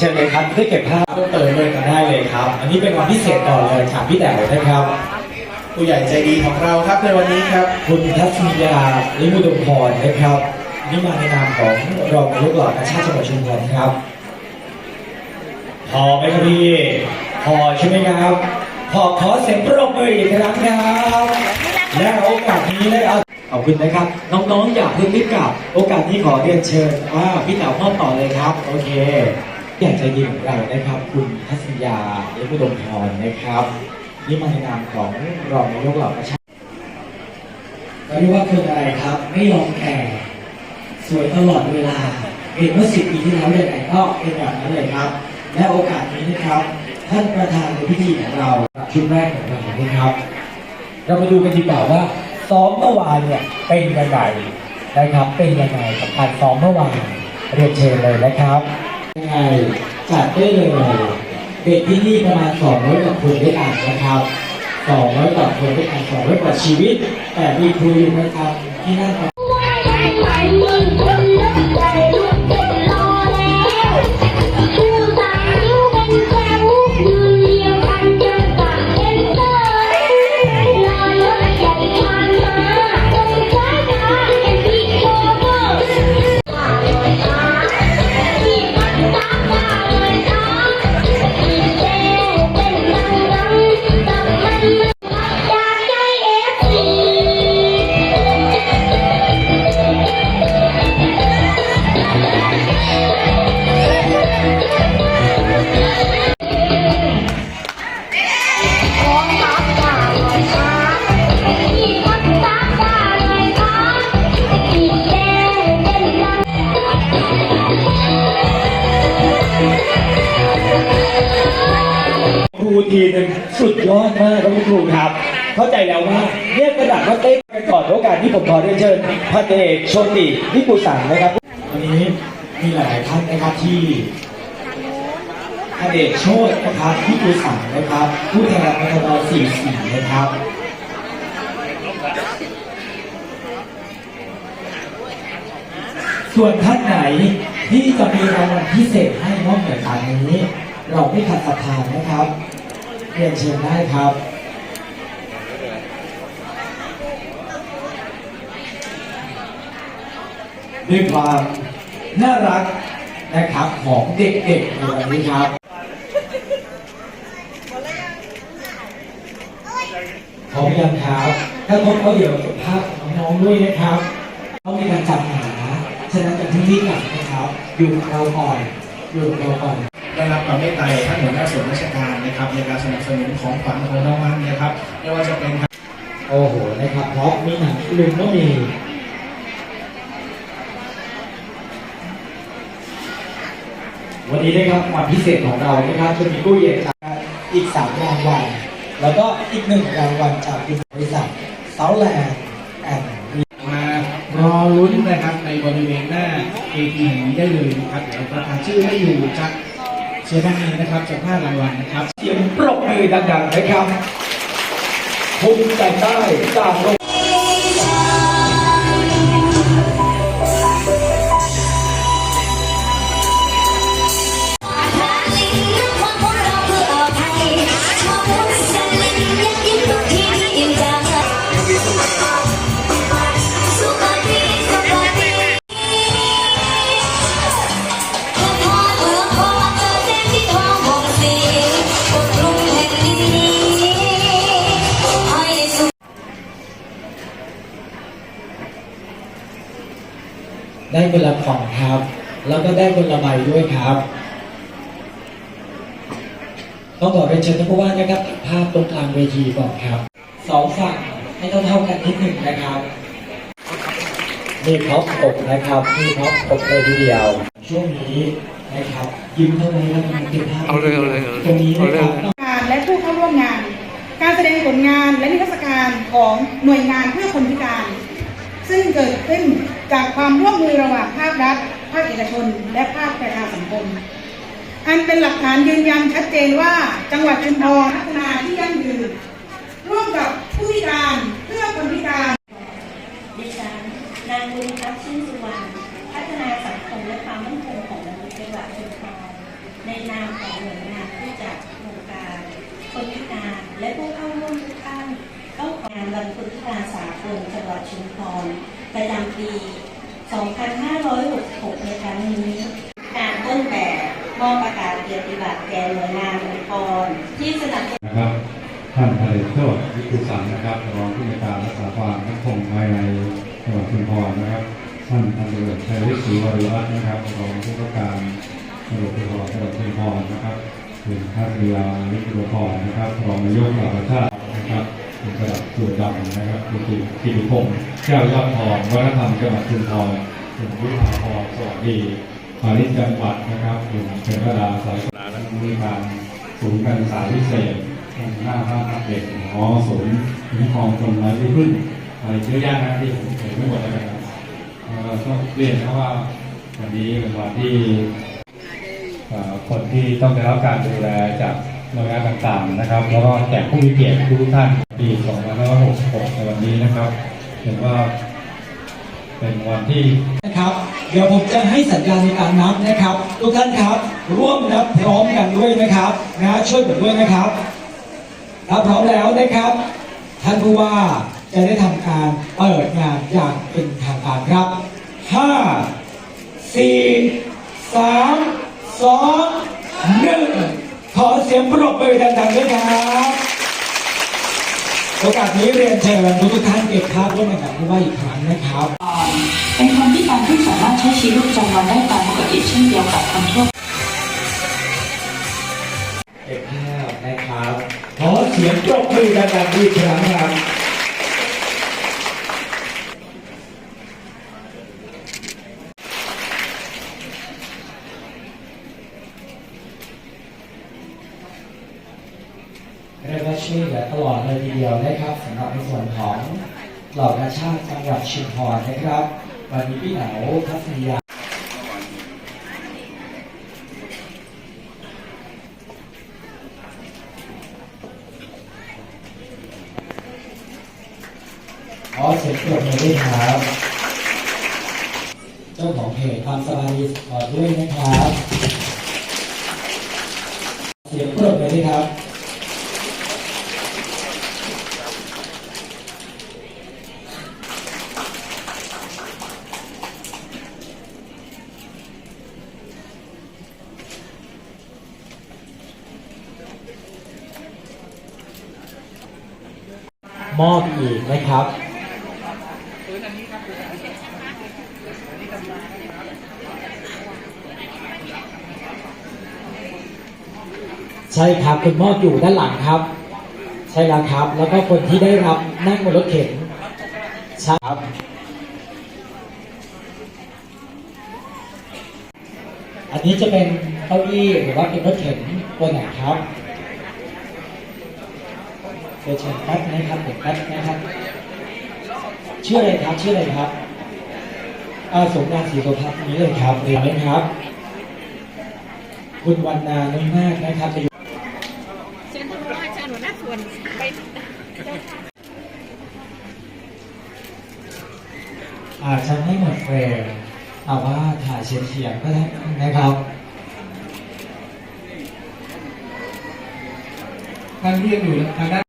ชิญเลยครับที่เก็บภาพต้องเติมเลยกันได้เลยครับ อันนี้เป็นวันพิเศษต่อเลยถามพี่แต๋วนะครับ ผู้ใหญ่ใจดีของเราครับในวันนี้ครับ คุณทัศนียาลิมุดมพรนะครับนี่มาในนามของรองนายกเหล่ากาชาติจังหวัดชุมพรครับ พอไหมครับพี่พอใช่ไหมครับพอขอเสียงปรบมืออีกครั้งครับและโอกาสนี้นะครับขอบคุณนะครับ น้องๆ อย่าเพิ่งรีบกลับ โอกาสนี้ขอเรียนเชิญว่าพี่เต๋ามอบต่อเลยครับ โอเค อยากใจดีของเรานะครับ คุณทัศนียาลิมุดมพรนะครับนี่มาในนามของรองนายกเหล่ากาชาก็เรียกว่าคืออะไรครับ ไม่ยอมแก่สวยตลอดเวลาเห็นเมื่อสิบปีที่แล้วยังไงก็เป็นแบบนั้นเลยครับ และโอกาสนี้นะครับ ท่านประธานในพิธีของเราชุดแรกของเรานะครับ เรามาดูกันดีกว่าว่าซ้อมเมื่อวานเนี่ยเป็นยังไงนะครับเป็นยังไงกับการซ้อมเมื่อวานเรียนเชิญเลยนะครับ ยังไงจัดได้เลยเด็กที่นี่ประมาณ200กว่าคนด้วยกันนะครับสองร้อยกว่าคนด้วยกันสองร้อยกว่าชีวิต แต่มีครูอยู่ประจำที่นั่นครับ ทีหนึ่งสุดยอดมากครับคุณครูครับ เข้าใจแล้วว่าเนี่ยกระดาษว่าเต้นกันก่อนโอกาสที่ผมขอเรียนเชิญพันเอกโชตินิปุสังนะครับวันนี้มีหลายท่านนะครับที่พันเอกโชตินะครับนิปุสังนะครับ ผู้แทนมทบ44นะครับส่วนท่านไหนที่จะมีรางวัลพิเศษให้นอกเหนือจากนี้ เราไม่ขัดศรัทธานะครับ รียนเชิญได้ครับด้วยความน่ารักนะครับของเด็กๆในวันนี้ครับพร้อมยังครับ ถ้าพร้อมก็เดี๋ยวเก็บภาพของน้องด้วยนะครับต้องมีการจัดหา ฉะนั้นจะที่นี่กลับนะครับ อยู่กับเราก่อน อยู่กับเราก่อนได้รับความเมตตาท่านหัวหน้าส่วนราชการ นะครับในการสนับสนุนของขวัญของรางวัลนะครับไม่ว่าจะเป็นโอ้โหนะครับเพราะมีหนังลุงก็มีวันนี้นะครับวันพิเศษของเรานะครับจะมีกู้เย็นจากอีกสามรางวัลแล้วก็อีกหนึ่งรางวัลจากบริษัทเซาแลนด์แอนด์มารอลุ้นนะครับในบริเวณหน้าเอทีแห่งนี้ได้เลยนะครับเดี๋ยวประกาศชื่อให้อยู่จาก เชียด้านนี้นะครับจากห้ารายวันนะครับ เสียงปรบมือดังๆนะครับภูมิใจใต้จาก ได้คนละกล่องครับ แล้วก็ได้คนละใบด้วยครับต้องขอเรียนเชิญท่านผู้ว่านะครับตัดภาพตรงกลางเวทีก่อนครับสองฝั่งให้เท่าเท่าๆกันนิดหนึ่งนะครับนี่พร็อพอกนะครับนี่พร็อพอกเลยทีเดียว ช่วงนี้นะครับยิ้มเท่านั้นแล้วมันเป็นภาพเอาเลยเอาเลยเอาเลยตรงนี้นะครับงานและผู้เข้าร่วมงาน การแสดงผลงานและนิทรรศการของหน่วยงานเพื่อคนพิการ ซึ่งเกิดขึ้นจากความร่วมมือระหว่างภาครัฐ ภาคเอกชน และภาคประชาสังคม อันเป็นหลักฐานยืนยันชัดเจนว่าจังหวัดชุมพรพัฒนาที่ยั่งยืนร่วมกับผู้พิการเพื่อคนพิการดิฉันนางบุญรักชื่นสุวรรณพัฒนาสังคมและความมั่นคงของมนจังหวัดชุมพรในนามของหน่วยงานที่จัดโครงการคนพิการและผู้เข้าร่วมทุกท่าน งานบรรพุทธาสาคูจตวรชุนพรประจำปี 2566 ในครั้งนี้ การต้นแบบมอบประกาศเกียรติบัตรแก่หน่วยงานองค์กรที่สนับสนุนนะครับ ท่านทะเลโชติวิทุสันนะครับรองผู้ในการรักษาความมั่นคงภายในจังหวัดชุมพรนะครับ ท่านพันตำรวจชัยฤทธิ์ศรีวรวัฒน์นะครับรองผู้ว่าการตำรวจภูธรจังหวัดชุมพรนะครับคุณท่านเรือวิทยุพรนะครับรองนายกเหล่าประชาติ ระดับตัวดำนะครับคุณติกิติพงศ์แก้วยอดทองวัฒนธรรมจังหวัดชุมพรคุณวิภาพรสวัสดีพาณิชย์จังหวัดนะครับคุณเป็นระดาสายสนาและมีการศูนย์การศึกษาพิเศษหน้าบ้านพักเด็กหอศูนย์คุ้มครองคนไร้ที่พึ่งอะไรเยอะแยะนะที่ผมเห็นไม่หมดเลยนะครับต้องเรียนนะว่าวันนี้เป็นวันที่คนที่ต้องได้รับการดูแลจากหน่วยงานต่างๆนะครับ แล้วก็แขกผู้มีเกียรติทุกท่าน ปี 2566 ในวันนี้นะครับเห็นว่าเป็นวันที่นะครับเดี๋ยวผมจะให้สัญญาณในการนับนะครับ ทุกท่านครับ ร่วมนับพร้อมกันด้วยนะครับนะช่วยผมด้วยนะครับถ้าพร้อมแล้วนะครับ ท่านผู้ว่าจะได้ทำการเปิดงานอย่างเป็นทางการครับ 5 4 3 2 1 ขอเสียงปรบมือดังๆด้วยครับ โอกาสนี้เรียนเชิญทุกๆท่านเก็บภาพร่วมกันกับผู้ว่าอีกครั้งนะครับ เป็นคนพิการที่สามารถใช้ชีวิตประจำวันได้ตามปกติเช่นเดียวกับคนทั่วไปเก็บภาพนะครับขอเสียงปรบมือดังๆอีกครั้งครับ เรียกว่าช่วยเหลือตลอดเลยทีเดียวนะครับสำหรับในส่วนของเหล่ากาชาติจังหวัดชุมพรนะครับ วันนี้พี่เหนาทัศนียาขอเสียงปรบมือด้วยครับเจ้าของเพจตามสบายดีขอด้วยนะครับ เสียงปรบมือด้วยครับ มอบอีกนะครับใช่ครับคุณมอบอยู่ด้านหลังครับ ใช่แล้วครับ แล้วก็คนที่ได้รับนั่งบนรถเข็นใช่ครับอันนี้จะเป็นเก้าอี้หรือว่าเป็นรถเข็นตัวไหนครับ เดี๋ยวเชิญแป๊บนะครับเดี๋ยวแป๊บนะครับชื่ออะไรครับชื่ออะไรครับอาสมงานสีโสภาพนี้เลยครับเรียนไหมครับ คุณวันนาน้อยมากนะครับจะอยู่เชิญท่านผู้ว่าเชิญหัวหน้าส่วนไปอาจจะไม่หมดเฟรมแต่ว่าถ่ายเฉียงๆก็ได้นะครับท่านที่ยังอยู่ทางด้าน